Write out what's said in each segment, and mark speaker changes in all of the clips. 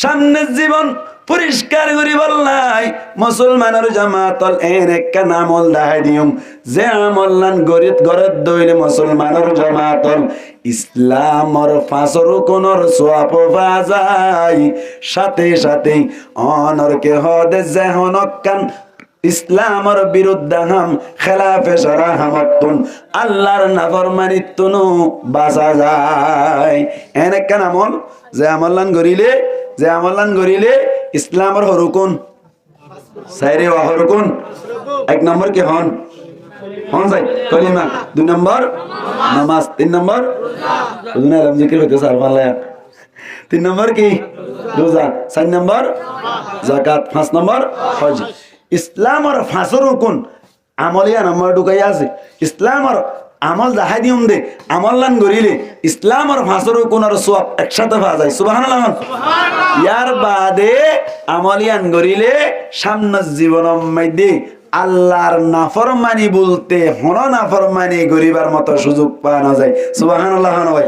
Speaker 1: সামনের জীবন পরিষ্কার করি বললাই। মুসলমানের জামাতল এন একটা নামল দাহাই দিউম যে আমল্লান গরিত গরত দইলে মুসলমানের জামাতল। ইসলামর ফাঁসর কোনর সোয়াপ যায় সাথে সাথে অনর কে হদে যেহনকান ইসলামর বিরুদ্ধে হাম খেলাফে সারা হামতুন। আল্লাহর নাফরমানিত্তুনু বাঁচা যায়। এন একটা আমল যে আমল্লান গরিলে যে আমল্লান গরিলে ইসলামর হরুকুন সাইরে হরুকুন এক নম্বর কি হন? হন যাই কলিমা। দুই নম্বর নামাজ। তিন নম্বর দুনিয়া আলম জিকির হইতে স্যার ভালো তিন নম্বর কি? রোজা চার নম্বর জাকাত। পাঁচ নম্বর হজ। ইসলামর ফাঁসর হুকুন আমলিয়া নম্বর ঢুকাই আছে। ইসলামর আমল দেখাই দিউম দে আমল লান গরিলে ইসলামর ফাঁসর হুকুন আর সব একসাথে পাওয়া যায়। সুবাহ ইয়ার বাদে আমলিয়ান গরিলে সামনের জীবন মধ্যে আল্লাহর নাফরমানি বলতে হন নাফরমানি গরিবার মতো সুযোগ পাওয়া যায়। সুবাহান আল্লাহ ভাই।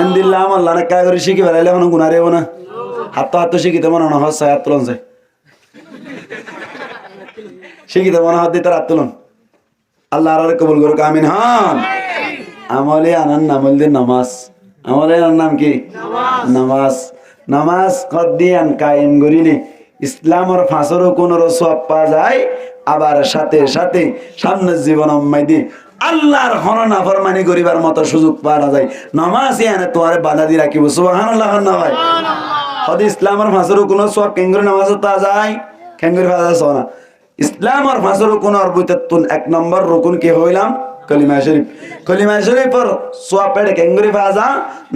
Speaker 1: এন্দিল্লা আমার লানা কা করে শিখি বেলাইলে হন গুণা রেব না। হাত হাত শিখিতে মনে হয় হাত তুলন যায়। শিখিতে মনে হাত দিতে হাত তুলন। আল্লাহ আর কবুল করুক আমিন। হন আমলে নামল দিয়ে নামাজ। আমলে আনার নাম কি? নামাজ। নামাজ। কদ্দিয়ান কায়েম করিলে ইসলামর ফাঁসর কোন সব পাওয়া যায় আবার সাথে সাথে সামনের জীবন মাইদি আল্লাহর হননা ফরমানি করিবার মতো সুযোগ পাওয়া যায়। নামাজ ইয়ানে তোমার বাধা দিয়ে রাখিব। সুবহানাল্লাহ না ভাই। হদি ইসলামর ফাঁসর কোন সব কেঙ্গুরি নামাজ তা যায় কেঙ্গুরি ফাঁসা সোনা ইসলামর ফাঁসর কোন অর্বিতত্তুন এক নম্বর রুকুন কি হইলাম? কলিমা শরীফ। কলিমা শরীফর সোয়াপেড়ে কেঙ্গুরি ফাজা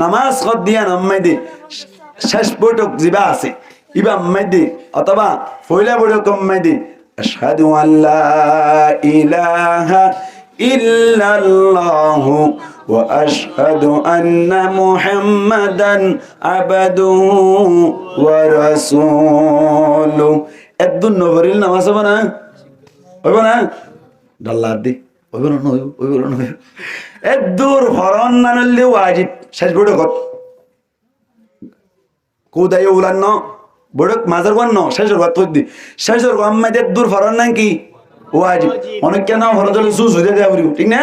Speaker 1: নামাজ কদ দিয়া নাম্মাইদি শেষ বৈঠক জিবা আছে। ইবা মাইদি অথবা ফইলা বৈঠক মাইদি আশহাদু আল্লা ইলাহা ইল্লাল্লাহ ওয়া আশহাদু আন্না মুহাম্মাদান এদ্দুন নভরিল নামাজ হবে না? হইব না? ডাল্লার দি। হরণ না শেষ বৈঠকত। কোদাই উলান ন। বড়ক মাজার গন ন। গত দি। শেষর গম মাইদে দূর ফরন না কি? ওয়াজিব অনেক কেন ফরজ হলে সুস হয়ে দেয়া বলি ঠিক না?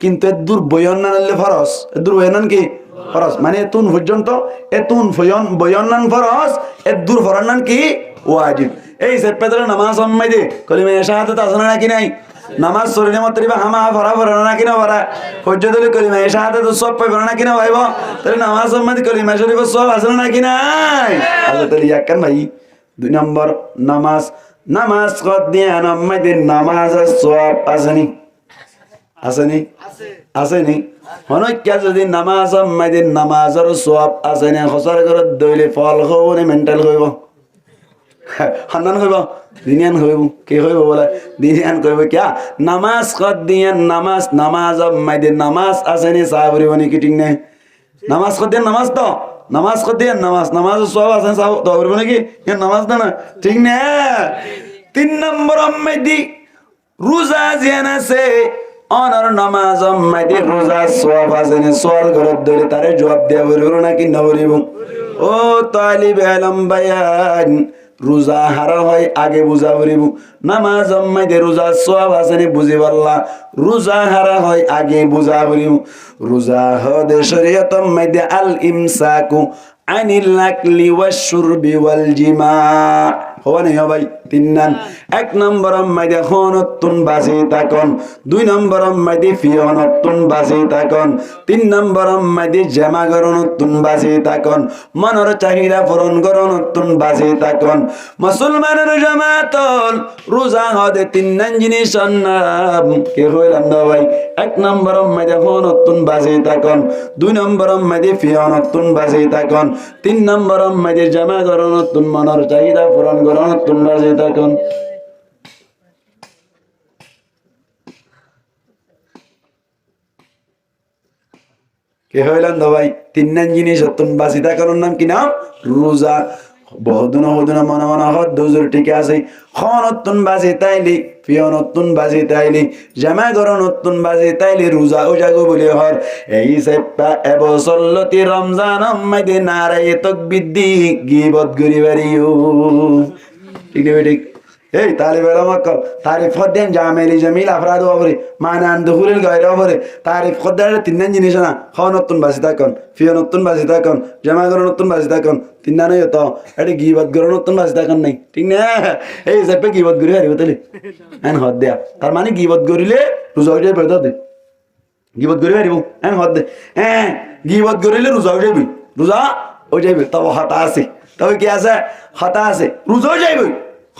Speaker 1: কিন্তু এ দূর বয়ন না নিলে ফরস এ দূর বয়ন কি? ফরস মানে এতুন পর্যন্ত এতুন ফয়ন বয়ন নান ফরস এ দূর ফরন নান কি ওয়াজিব এই সে পেদরে নামাজ সম্মাই দে কলিমে শাহাদাত আছে না কি নাই নামাজ শরীরে মত রিবা হামা ভরা ভরা নাকি না ভরা ফজ্জদলি কলিমা এ শাহাদাত সব পাইব না কিনা ভাইব তাহলে নামাজ সম্মাদি কলিমা শরীফ সব আছে না কি নাই আল্লাহ তাহলে ইয়াকান ভাই দুই নম্বর নামাজ নামাজ কদ দিয়া নামাইদের নামাজ সব আসেনি আসেনি আসেনি হনক্যা যদি নামাজ মাইদের নামাজর সব আসেনি সচার ঘৰত দৈলে ফল হব নে মেণ্টেল কৰিব সন্ধান কৰিব, দিনিয়ান কৰিব, কি কৰিব বোলে? দিনিয়ান কৰিব কিয়া? নামাজ কত দিয়ান নামাজ নামাজ মাইদের নামাজ আসেনি চাহ ফুৰিব নেকি ঠিক নাই নামাজ কত দিয়ান নামাজ তো? নামাজ কত দিয়ান নামাজ নামাজ সব আছে চাহ তো ফুৰিব নেকি ইয়াৰ নামাজ না না ঠিক না? তিন নম্বর মেদি রোজা জিয়ান আছে অনার নামাজ মাইদি রোজা সব আছে নে? সোয়াল ঘরত ধরে তারে জবাব দিয়া বলিব নাকি নবরিব ও তালিব আলম বায়ান। রোজা হারা হয়, আগে বুঝা বলিব নামাজ অম্মাইতে রোজা সব আছে নে বুঝি পারলা। রোজা হারা হয়, আগে বুঝা বলিব রোজা হদে শরীয়ত অম্মাইতে আল ইমসাকু আনিল আকলি ওয়াশ শুরবি ওয়াল জিমা নেই ভাই তিন নান। এক নম্বর মাইদে হনতুন বাজি তাকন। দুই নম্বর মাইদে ফিয়নতুন বাজি তাকন। তিন নম্বর মাইদে জামা গরনতুন বাজি তাকন। মনের চাহিদা পূরণ গরনতুন বাজি তাকন। মুসলমানের জামাতল, রোজা হদে তিন নান জিনিস নাম কে হইলাম দা ভাই? এক নম্বর মাইদে হনতুন বাজি তাকন। দুই নম্বর মাইদে ফিয়নতুন বাজি তাকন। তিন নম্বর মাইদে জামা গরনতুন মনের চাহিদা পূরণ গরনতুন বাজি থাকুন কে হইলেন ভাই? তিন নাম জিনিস তুন বাসিতা কারণ নাম কি নাম? রোজা। বহুদিন বহুদিন মনে মনে হত দুজুর ঠিক আছে। খ নতুন বাজি তাইলি পিয়নতুন বাজি তাইলি জামা গরনতুন বাজি তাইলি রোজা উজাগো বলি হর এই সেপ্পা এবসল্লতি রমজান মাইদে তক বিদ্যি গিবত গরি বাড়িও ঠিক ঠিক এই তালিবের মক্কল তারিফ খদ্দেন জামেলি জামিল, আফরাদ ওপরে মানান দুহুলিল গায়র ওপরে তারিফ খদ্দের তিনজন জিনিস না। খাওয়া নতুন বাসি থাকন ফিও নতুন বাসি থাকন, জামা গরো নতুন বাসি থাকন। তিনটা নয় তো। এটি গিবত গরো নতুন বাসি থাকন নাই। ঠিক না? এই হিসাবে গিবত গরি হারিব তাহলে। এন হদ দেয়া তার মানে গিবত গরিলে রোজা উঠে বেরোতে দে গিবত গরি হারিব। এন হদ দে। হ্যাঁ গিবত গরিলে রোজা উঠে রোজা যাইবে তবে হতা আছে। তবে কি আছে? হতা আছে। রোজাও যাইবে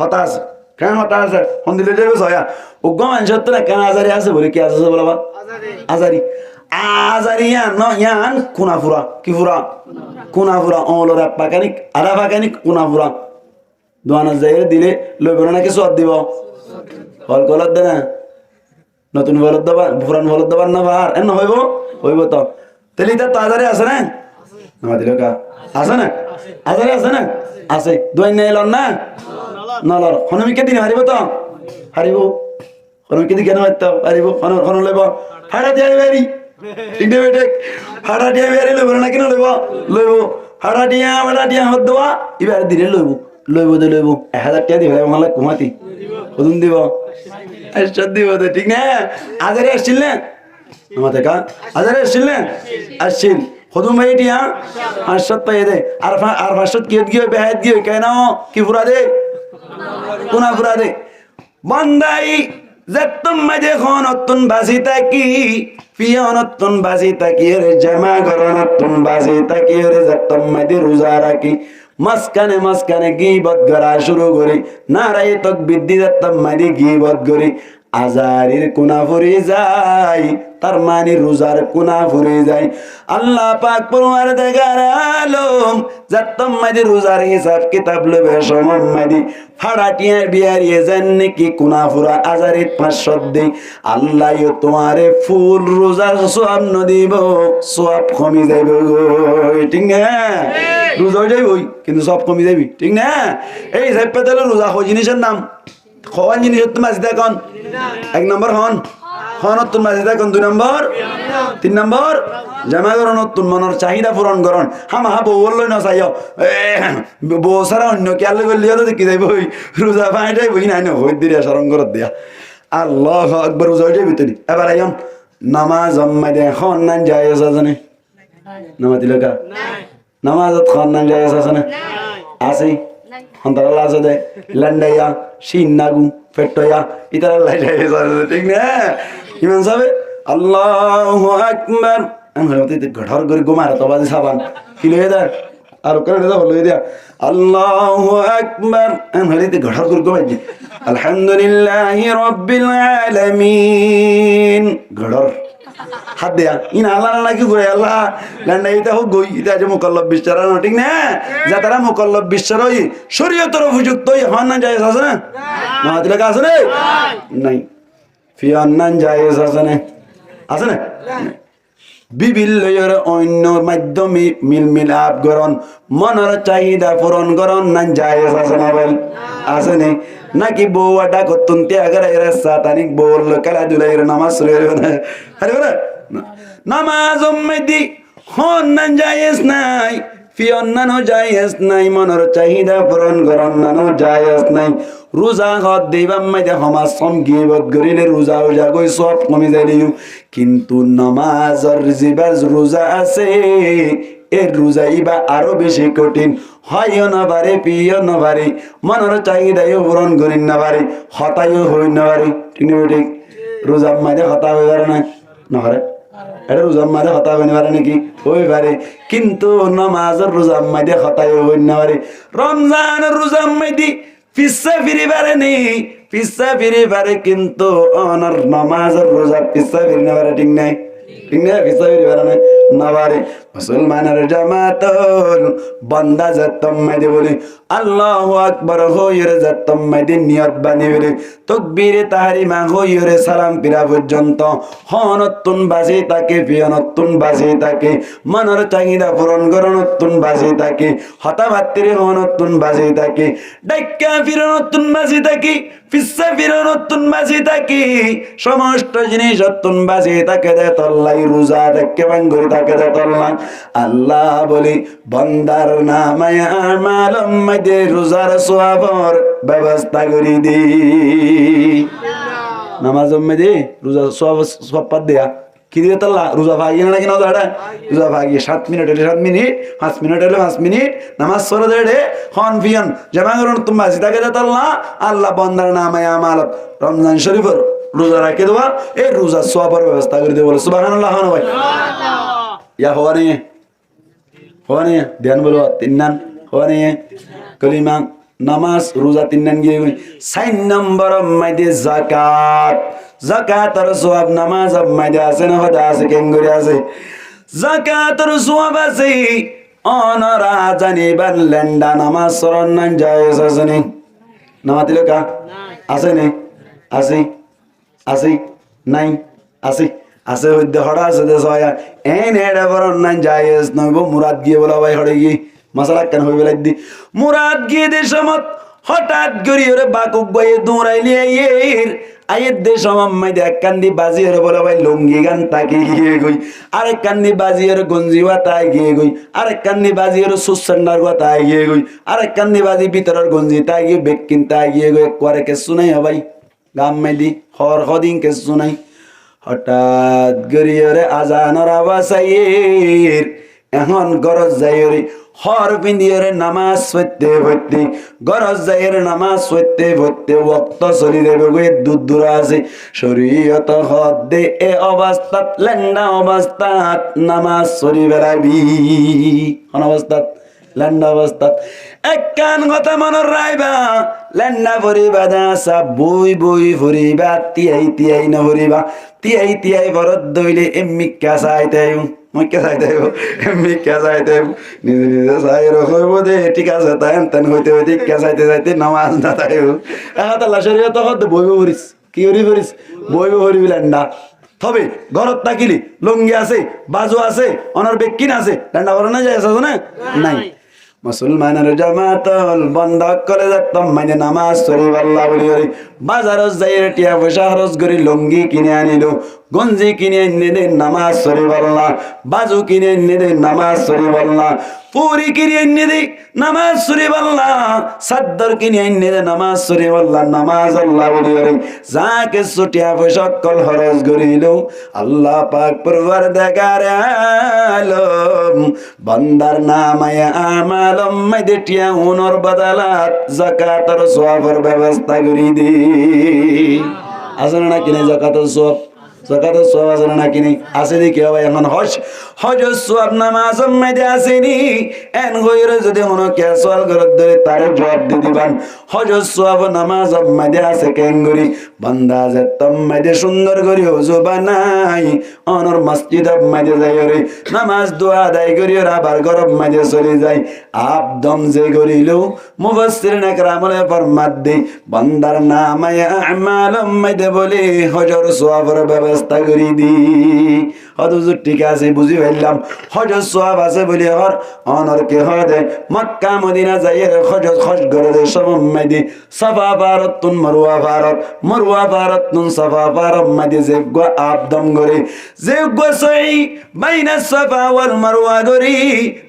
Speaker 1: হতা আছে কেন হতা আছে? সন্দিলে যাইবে ছয়া উগ্র মানুষের তো না কেন আজারি আছে বলে কি আছে বলে বা? আজারি ন ইয়ান কোনা ফুরা কি ফুরা কোনা ফুরা অমলর পাকানিক আধা পাকানিক কোনা ফুরা দোয়ানা যাই দিলে লইব না কিছু দিব? হল কলত দে না নতুন বলদ দেবা পুরান বলদ দেবার না ভার এন হইব হইব তো। তাহলে এটা তো আজারে আছে না? আমাদের কা। আছে না? আজারে আছে না? আছে। দুই নাই লন না? নলর হনমিকে দিন হারিব তো? হারিব। হনমিকে দিন কেন হারতে হারিব? হন হন লইব। হাড়া দিয়ে বাড়ি ঠিক না বেটে। হাড়া দিয়ে বাড়ি লইব না কেন লইব? লইব। হাড়া দিয়া হাড়া দিয়া হদ দেওয়া এবার দিলে লইব। লইব দে, লইব। এক হাজার টাকা দিবে আমার কুমাতি কদুন দিব। আশ্চর্য দিব তো ঠিক না? আজারে আসছিল না? আমাদের কা আজারে আসছিল না? আসছিল। হদুম ভাই টিয়া পাঁচশত পাই দে। আর আর পাঁচশত কিয়ত গিয়ে বেহাত গিয়ে কেন কি ফুরা দে কোনা অপরাধে বন্দাই যেতম মাঝে খনতুন বাজি তাকি পিয়নতুন বাজি তাকি রে জামা গরনতুন বাজি তাকি রে যেতম মাঝে রোজা রাখি। মাঝখানে মাঝখানে গিবত করা শুরু করি। নারাই তক বৃদ্ধি যেতম মাঝে গিবত করি। আজারির কোনা ফুরে যায় তার মানে রোজার কোনা ফুরে যায়। আল্লাহ পাক পরমার দেখার আলম যাত্তম মাদি রোজার হিসাব কিতাব লবে সমম মাদি ফাড়াটিয়ার বিয়ারিয়ে যান নাকি কোনা ফুরা আজারিত পাঁচশত দেই আল্লাহ তোমারে ফুল রোজার সোয়াব নদিব সোয়াব কমি যাইব গো। ঠিক না? রোজা যাইবই কিন্তু সব কমি যাবি ঠিক না? এই হিসাব পেতে রোজা হয় জিনিসের নাম খাওয়ান জিনিস তুমি মাঝে দেখুন এক নম্বর হন। হন নতুন মাঝে দেখুন দুই নম্বর। তিন নম্বর। জামা করুন নতুন মনের চাহিদা পূরণ করুন হাম হা বউ বলল না চাইও। বউ সারা অন্য কে আল্লাহ করলে? হলো দেখি যাইব ওই রোজা পাঁচটাই বই নাই না হই দিয়ে সরম করত দিয়া। আল্লাহ আকবর রোজা হইটাই ভিতরি। এবার আইন নামাজ জম্মা দে খন নান যায় জানে নামাজ দিল কা? নামাজত খন নান যায় আছে আছে? অন্তরা লাজ দে লান্ডাইয়া শিন নাগু। ফেটয়া ইতারা লাই যায় ঠিক না ইমান সাবে আল্লাহু আকবার আমি হতে গড়র করে গোমার তো বাজে সাবান কি লয়ে দা আর করে দা লয়ে দিয়া আল্লাহু আকবার আমি হতে গড়র করে গোমাই দি আলহামদুলিল্লাহি রাব্বিল আলামিন গড়র হাত দেয়া ইন আল্লাহ নাকি করে আল্লাহ লান্ডা এটা হোক গই এটা যে মোকল্লব বিশ্বার না ঠিক না? যা তারা মোকল্লব বিশ্বার ওই শরীয়তর উপযুক্ত ওই হন না যায় আছে না? না দিলে আছে না নাই। ফিয়ান নান আছে না? আছে না? বিভিন্ন অন্য মাধ্যমে মিল মিলাপ করন মনের চাহিদা পূরণ করন না যায় আছে না বল? আছে নে? নাকি বউ আটা করতুন ত্যাগের এর সাতানিক বল এর নামাজ রইল না? আরে নামাজ উম্মতি, হন না জায়েজ নাই। ফিয়ন্নানো জায়েজ নাই মনের চাহিদা পূরণ করন নানো জায়েজ নাই। রোজা হত দেবাম মাইতে সমাজ সম গিবত গরিলে রোজা উজা গৈ সব কমি যাই দিও। কিন্তু নমাজর যিবার রোজা আছে এর রোজা ইবা আরো বেশি কঠিন। হয়ও না পারে পিও না পারে মনের চাহিদাও পূরণ করি না পারে হতাইও হই না পারে ঠিক রোজা মাইতে হতা হয়ে পারে না না পারে এটা রোজা মারে হতা হয়ে পারে নাকি? হই পারে। কিন্তু নমাজের রোজা মাইতে হতাই হই না পারে রমজান রোজা মাইতি পিসা ফিরি পারে নি। পিসা ফিরি পারে কিন্তু অনার নমাজের রোজা পিসা ফিরি না পারে, ঠিক নাই? ঠিক নাই পিসা ফিরি পারে না। নবারে মুসলমানের জামাতল বন্দা যাত্তম মাইদে বলি, আল্লাহ আকবর হইরে যাত্তম মাইদে নিয়ত বানি বলি, তকবীরে তাহারিমা হইরে সালাম পিরা পর্যন্ত হনতুন বাজে তাকে পিয়নতুন বাজে তাকে, মনের চাহিদা পূরণ করনতুন বাজে তাকে, হতাবাত্তিরে হনতুন বাজে তাকে ডাক্কা ফিরনতুন বাজে তাকে সমস্ত জিনিস বাজে তাকে দে তল্লাই রোজা দেখে বাঙ্গুরি তাকে দে তল্লাই। আল্লাহ বলি বন্দার নামায় আমালম মাঝে রোজার সোয়াবর ব্যবস্থা করি দি। নামাজ মেদে রোজা সব পাত দেয়া। কি দিয়ে তাল্লা? রোজা ভাগিয়ে না কিনা দাঁড়া রোজা ভাগিয়ে সাত মিনিট হলে সাত মিনিট পাঁচ মিনিট হলে পাঁচ মিনিট নামাজ সরে দেড়ে হন ফিয়ন জামা করুন তুমি যে তাল্লা? আল্লাহ বন্দার নামায় আমালত রমজান শরীফর রোজা রাখে দেওয়া এই রোজা সোয়াবার ব্যবস্থা করে দেবো বলে। সুবাহ আল্লাহ হন ভাই। ইয়া হওয়া নেই হওয়া নেই ধ্যান বলো তিন নান হওয়া নেই কলিমা। নামাজ, রোজা তিন নান গিয়ে সাইন নম্বর মাইদে জাকাত জাকাতের সওয়াব নামাজ মাইদে আছে না হদা আছে, কেঙ্গুরি আছে? জাকাতের সওয়াব আছে, অনরা জানিবার লেন্ডা নামাজ সরণ নান যায় আছে নি? নামা কা? আছে নি? আছে? আছে? নাই? আছে? আছে হইতে হড়া আছে দে সয়া এন এডা বরণ নাই জায়েজ নইব, মুরাদ গিয়ে বলা ভাই হড়ে গিয়ে। মশলা কেন হইবে লাগ দি মুরাদ গিয়ে দে সমত হঠাৎ করি ওরে বাকুক বয়ে দৌড়াইলি আইয়ের আয়ের দে সমাম্মাই দে এক কান্দি বাজি ওরে বলা, ভাই, লুঙ্গি গান তাকে গিয়ে গই। আরেক কান্দি বাজি ওরে গঞ্জি তাই গিয়ে গই। আরেক কান্দি বাজি ওরে সুসন্ডার তাই গিয়ে গই। আরেক কান্দি বাজি ভিতরের গঞ্জি তাই গিয়ে, বেকিন তাই গিয়ে গই। করে কে শুনাই হবাই গাম মেদি হর হদিন কে শুনাই হঠাৎ গরিয়রে আজানর আবাসাইয়ের এখন গরজ যাইরে হর পিন্দিয়রে নামাজ পড়তে পড়তে গরজ যাইয়ের নামাজ পড়তে পড়তে ওক্ত চলি দেবে গই দূর দূর আছে শরীয়ত হদ দে এ অবস্থাত লেন্ডা অবস্থাত, নামাজ চলি বেড়াবি কোন অবস্থাত? লেন্ডা অবস্থাত। এক কান কথা মনৰ ৰাইবা লেণ্ডা ভৰিবা দাসা বই বই ভৰিবা তিয়াই তিয়াই নভৰিবা তিয়াই তিয়াই ভৰত দৈলে এমিকা চাই তাইও কে চাই তাইব এমিকা চাই তাইব নিজে নিজে চাই ৰখিব দে ঠিক আছে তাই তেন হইতে হইতে কে চাইতে চাইতে নামাজ নাথাইব এহাত আল্লাহ শরীয়ত হদ বইব ভরিস কি করি ভরিস বইব ভরিবি লেণ্ডা তবে ঘরত থাকিলি লুঙ্গি আছে বাজু আছে অনার বেকিন আছে লেণ্ডা ভরা না যায় না? নাই। মুসলমানের জামাতল বন্ধ করে যাতাম মানে নামাজ শরীফ আল্লাহ বলি হরি বাজারত যাই টিয়া পয়সা খরচ করি লুঙ্গি কিনে আনিলো। গঞ্জি কিনে এনে দে নামাজ শরীফ আল্লাহ, বাজু কিনে এনে দে নামাজ শরীফ আল্লাহ, পুরি কিনে এনে দে নামাজ শরীফ আল্লাহ, সাদ্দর কিনে এনে দে নামাজ শরীফ আল্লাহ, নামাজ আল্লাহ বলি হরি যাকে ছুটিয়া পয়সা কল খরচ করিল, আল্লাহ পাক পরবার দেখার আলম, বন্দার নামায় আমালম মাইদে টিয়া উনর বদলাত, জাকাতর সোয়াবের ব্যবস্থা করি দি। আছে না কিনে জাকাতর সোয়াব সব আছে না কিনি? দি কি হবে এখন হজ হজ সব নামাজ মাইদে আসেনি এন হইরে যদি মনে কে সওয়াল করত ধরে তারে জবাব দি দিবান। হজ সব নামাজ মাইদে আছে কেন গরি বান্দা যে তম মাইদে সুন্দর করি হজু বানাই অনর মসজিদ মাইদে যাই রে নামাজ দোয়া আদায় করি, ওর আবার গরব মাইদে চলে যায় আবদম যে করিল, মুফাসসির নাকরামলে ফরমাত দে বান্দার নামায় আমালম মাইদে বলে, হজর সওয়াবের ব্যবস্থা করি দি হজুর, ঠিক আছে, বুঝি ফেললাম। হজর সওয়াব আছে বলে হর অনর কে হদে মক্কা, মদিনা যাইয়ের হজর খস করে দে, সমম মাইদে। সাফা ভারত তুন, মরুয়া ভারত মরুয়া ভারত তুন, সাফা ভারত মাইদে। যে গো আবদম করে যে গো সই বাইনা সাফা ওয়াল মারওয়া গরি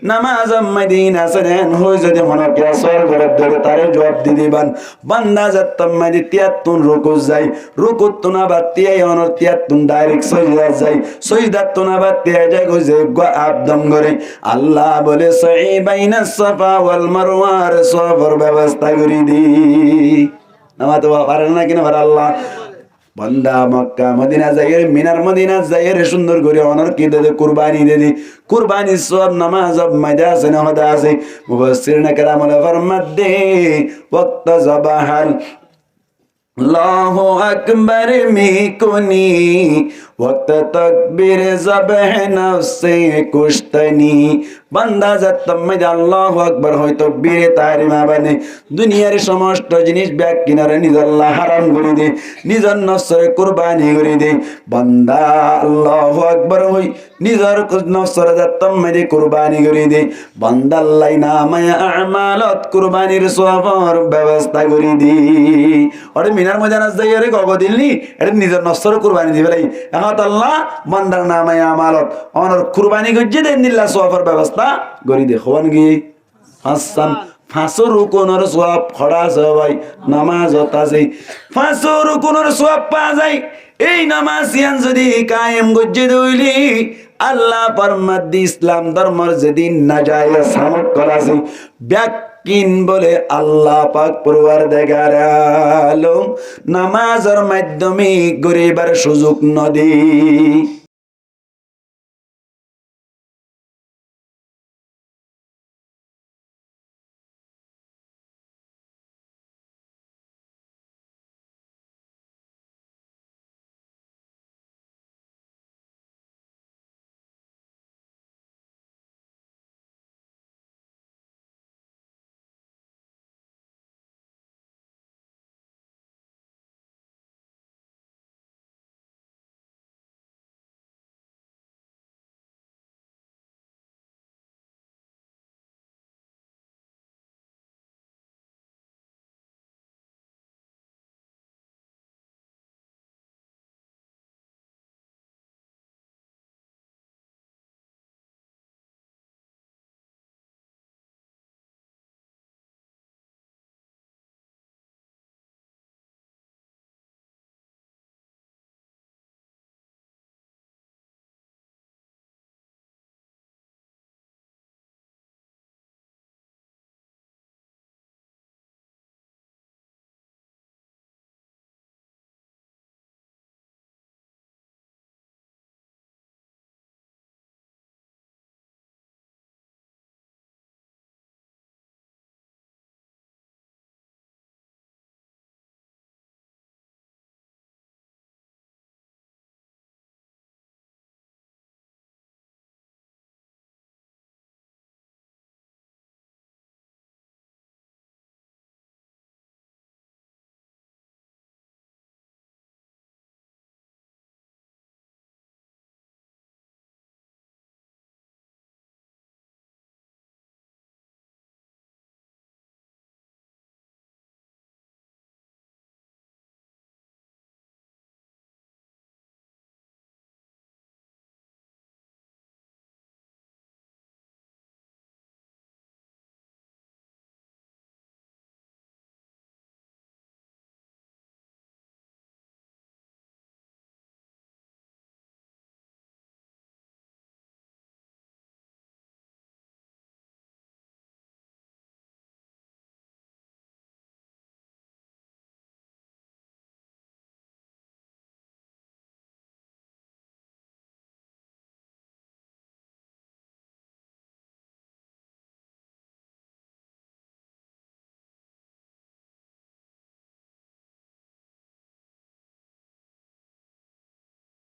Speaker 1: নামাজ মদিনা সরেন হই, যদি মনে কে সর করে ধরে, তারে জবাব দি দিবান। বান্দা যাত্তম মাইদে, তিয়াত্তুন রুকু যাই। রুকু তুনা বাতিয়াই অনর তিয়াত্তুন ডাইরেক্ট সজদা যাই। সজদা তুনা বাতিয়াই যাই গো যে গো আবদম করে আল্লাহ বলে সই বাইনা সাফা ওয়াল মারওয়ার, সফর ব্যবস্থা করি দি। নামাজ পারে না কিনা, পারে আল্লাহ। বন্দা মক্কা, মদিনা যাইয়ের মিনার মদিনা যাইয়ের সুন্দর করে অনর কি দে, কুরবানি দে কুরবানি সব নামাজ সব মাইদা আছে না হদা আছে মুফাসসির না কালামুল ফরমাত দে ওয়াক্ত জবাহাল আল্লাহ আকবর মে কোনি তকবীর জবহ নফসে কুশতনি বান্দা যত্তম্মদ আল্লাহু আকবার হয় তকবীরে তাহরিমা বানে দুনিয়ার সমস্ত জিনিস ব্যাগ কিনারে নিজ আল্লাহ হারাম করে দে নিজের নফসরে কুরবানি করে দে বান্দা আল্লাহু আকবার হই নিজের নফসরে যত্তম্মদে কুরবানি করে দে বান্দা আল্লাহ নামায় আমালত কুরবানির সওয়াবর ব্যবস্থা করে দি আরে মিনার মজানাস যাই আরে গগদিলনি এটা নিজের নফসরে কুরবানি দিবে এখন আল্লাহ বান্দার নামায়া আমালত অনর কুরবানি গজ্জে দেন দিল্লা ব্যবস্থা গরি গিয়ে হাসান খড়া সবাই নামাজ সোয়াব পাওয়া যায় এই নামাজ ইয়ান যদি কায়েম গজ্জে দইলি, আল্লাহ পরমাদ্দি ইসলাম ধর্মর যেদিন না যায়, সামক করাছে ব্যাকিন বলে আল্লাহ পাক পড়ুয়ার দেখার আলম নামাজের মাধ্যমে গরিবার সুযোগ নদী।